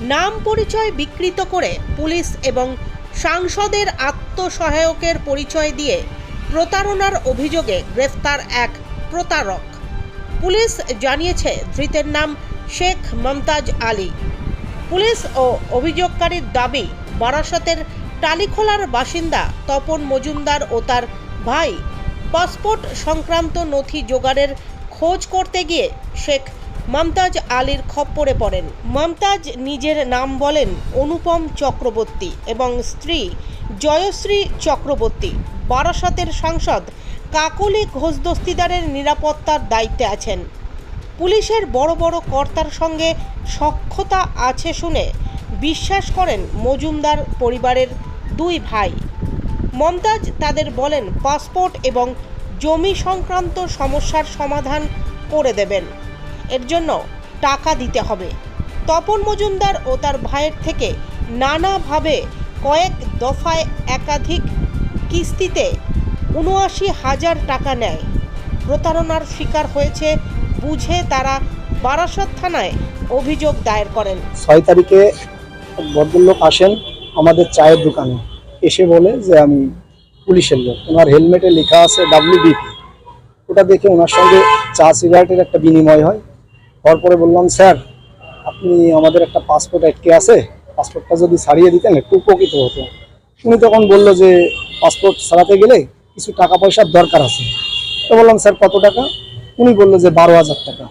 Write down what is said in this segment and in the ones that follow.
নাম পরিচয় বিকৃত করে পুলিশ এবং সাংসদের আত্মসহায়কের পরিচয় দিয়ে প্রতারণার অভিযোগে গ্রেফতার এক প্রতারক। পুলিশ জানিয়েছে, ধৃতের নাম শেখ মমতাজ আলী। পুলিশ ও অভিযোগকারীর দাবি, বারাসতের টালিখোলার বাসিন্দা তপন মজুমদার ও তার ভাই পাসপোর্ট সংক্রান্ত নথি জোগাড়ের খোঁজ করতে গিয়ে শেখ মমতাজ আলীর খপ্পরে পড়েন। মমতাজ নিজের নাম বলেন অনুপম চক্রবর্তী এবং স্ত্রী জয়শ্রী চক্রবর্তী। বারাসতের সাংসদ কাকলি ঘোষ দস্তিদারের নিরাপত্তার দায়িত্বে আছেন। পুলিশের বড় বড় কর্তার সঙ্গে সক্ষতা আছে শুনে বিশ্বাস করেন মজুমদার পরিবারের দুই ভাই। মমতাজ তাদের বলেন, পাসপোর্ট এবং জমি সংক্রান্ত সমস্যার সমাধান করে দেবেন। এর জন্য টাকা দিতে হবে। তপন মজুমদার ও তার ভাইয়ের থেকে নানাভাবে কয়েক দফায় একাধিক কিস্তিতে উনআশি হাজার টাকা নেয়। প্রতারণার শিকার হয়েছে বুঝে তারা বারাসত থানায় অভিযোগ দায়ের করেন। ছয় তারিখে ভদ্রলোক আসেন আমাদের চায়ের দোকানে। এসে বলে যে, আমি পুলিশের লোক। ওনার হেলমেটে লেখা আছে ডাব্লিউবিপি। ওটা দেখে ওনার সঙ্গে চা সিগারেটের একটা বিনিময় হয়। হওয়ার পরে বললাম স্যার আপনি আমাদের একটা পাসপোর্ট আটকে আছে? পাসপোর্টটা যদি ছাড়িয়ে দিতেন একটু উপকৃত হতো। উনি তখন বলল যে পাসপোর্ট ছাড়াতে গেলে কিছু টাকা পয়সার দরকার আছে। তো বললাম স্যার কত টাকা? উনি বলল যে বারো হাজার টাকা।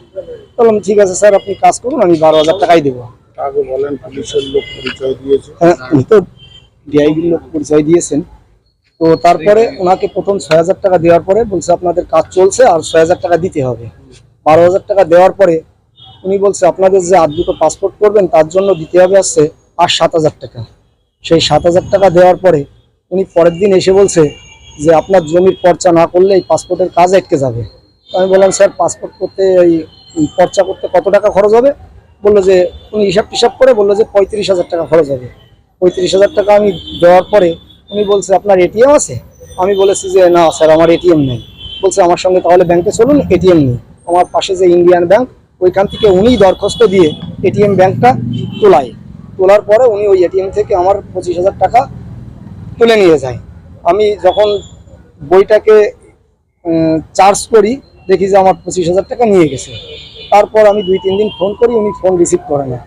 বললাম ঠিক আছে স্যার আপনি কাজ করুন আমি বারো হাজার টাকাই দেবো। আগে বলেন পুলিশের লোক পরিচয় দিয়েছে। হ্যাঁ উনি তো ডিআইবির লোক পরিচয় দিয়েছেন। তো তারপরে ওনাকে প্রথম ছয় হাজার টাকা দেওয়ার পরে বলছে আপনাদের কাজ চলছে আর ছয় হাজার টাকা দিতে হবে। বারো হাজার টাকা দেওয়ার পরে উনি বলছে, আপনাদের যে আর দুটো পাসপোর্ট করবেন, তার জন্য দিতে হবে আসছে আর সাত হাজার টাকা। সেই সাত হাজার টাকা দেওয়ার পরে উনি পরের দিন এসে বলছে যে, আপনার জমির পর্চা না করলে এই পাসপোর্টের কাজ আটকে যাবে। আমি বললাম, স্যার পাসপোর্ট করতে এই পর্চা করতে কত টাকা খরচ হবে? বলল যে, উনি হিসাব টিসাব করে বলল যে, পঁয়ত্রিশ হাজার টাকা খরচ হবে। পঁয়ত্রিশ হাজার টাকা আমি দেওয়ার পরে উনি বলছে, আপনার এটিএম আছে? আমি বলেছি যে, না, স্যার, আমার এটিএম নেই। বলছে, আমার সঙ্গে তাহলে ব্যাংকে চলুন, এটিএম নেই। আমার পাশে যে ইন্ডিয়ান ব্যাংক ওইখান থেকে উনি দরখাস্ত দিয়ে এটিএম ব্যাংকটা তোলায়। তোলার পরে উনি ওই এটিএম থেকে আমার পঁচিশ হাজার টাকা তুলে নিয়ে যায়। আমি যখন বইটাকে চার্জ করি, দেখি যে আমার পঁচিশ হাজার টাকা নিয়ে গেছে। তারপর আমি দুই, তিন দিন ফোন করি, উনি ফোন রিসিভ করে না।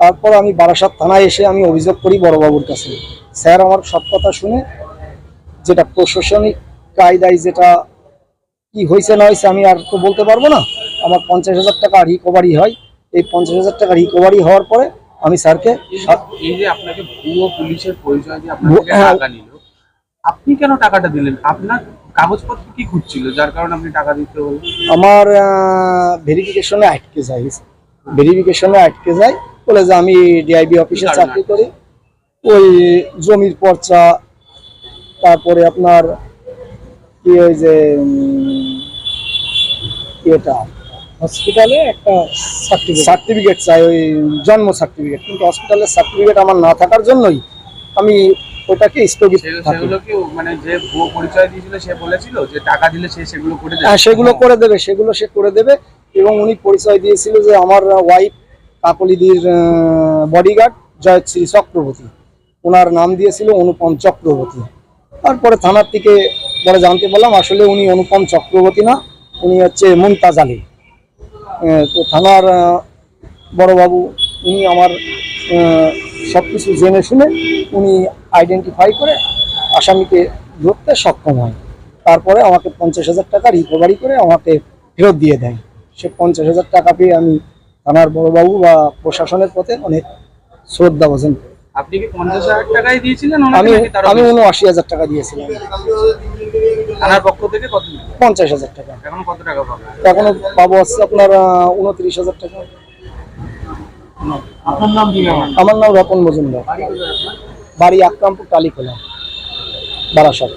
তারপর আমি বারাসাত থানায় এসে আমি অভিযোগ করি বড়বাবুর কাছে। স্যার আমার সব কথা শুনে যেটা প্রশাসনিক কায়দায় যেটা কি হয়েছে না হয়েছে আমি আর তো বলতে পারব না। আমার পঞ্চাশ হাজার টাকা রিকভারি হয়। এই পঞ্চাশ হাজার টাকা রিকভারি হওয়ার পরে আমি স্যারকে এই যে আপনাকে ভুয়ো পুলিশের পরিচয় দিয়ে আপনার ভুয়ো- থেকে হ্যাঁ। টাকা নিল আপনি কেন টাকাটা দিলেন? আপনার কাগজপত্র কি খুঁজছিল যার কারণে আপনি টাকা দিতে হলো? আমার ভেরিফিকেশনে আটকে যায় ভেরিফিকেশনে আটকে যায় বলে যে আমি ডিআইবি অফিসে চাকরি করি। ওই জমির পর্চা তারপরে আপনার কি ওই যে এটা হসপিটালে একটা সার্টিফিকেট চাই ওই জন্ম সার্টিফিকেট। কিন্তু হসপিটালের সার্টিফিকেট আমার না থাকার জন্যই আমি ওটাকে স্থগিত সেগুলো কি মানে যে ভুয়ো পরিচয় দিয়েছিল সে বলেছিল যে টাকা দিলে সে সেগুলো করে দেবে? হ্যাঁ সেগুলো করে দেবে সেগুলো সে করে দেবে এবং উনি পরিচয় দিয়েছিল যে আমার ওয়াইফ কাকলিদির বডিগার্ড জয়শ্রী চক্রবর্তী। ওনার নাম দিয়েছিল অনুপম চক্রবর্তী। তারপরে থানার থেকে পরে জানতে পারলাম আসলে উনি অনুপম চক্রবর্তী না উনি হচ্ছে মুমতাজ আলী। থানার বড়বাবু উনি আমার সব কিছু জেনে শুনে উনি আইডেন্টিফাই করে আসামিকে ধরতে সক্ষম হয়। তারপরে আমাকে পঞ্চাশ হাজার টাকা রিকভারি করে আমাকে ফেরত দিয়ে দেয়। সে পঞ্চাশ হাজার টাকা পেয়ে আমি থানার বড়বাবু বা প্রশাসনের পথে অনেক শ্রদ্ধা করি। আপনি কি পঞ্চাশ হাজার টাকাই দিয়েছিলেন আমি আমি উনআশি হাজার টাকা দিয়েছিলাম। থানার পক্ষ থেকে কত পঞ্চাশ হাজার টাকা। এখন কত টাকা পাবে? এখনও পাবো হচ্ছে আপনার উনত্রিশ হাজার টাকা। আপনার নাম কি আমার নাম রতন মজুমদার। বাড়ি আকরামপুর টালিখোলা বারাসাত।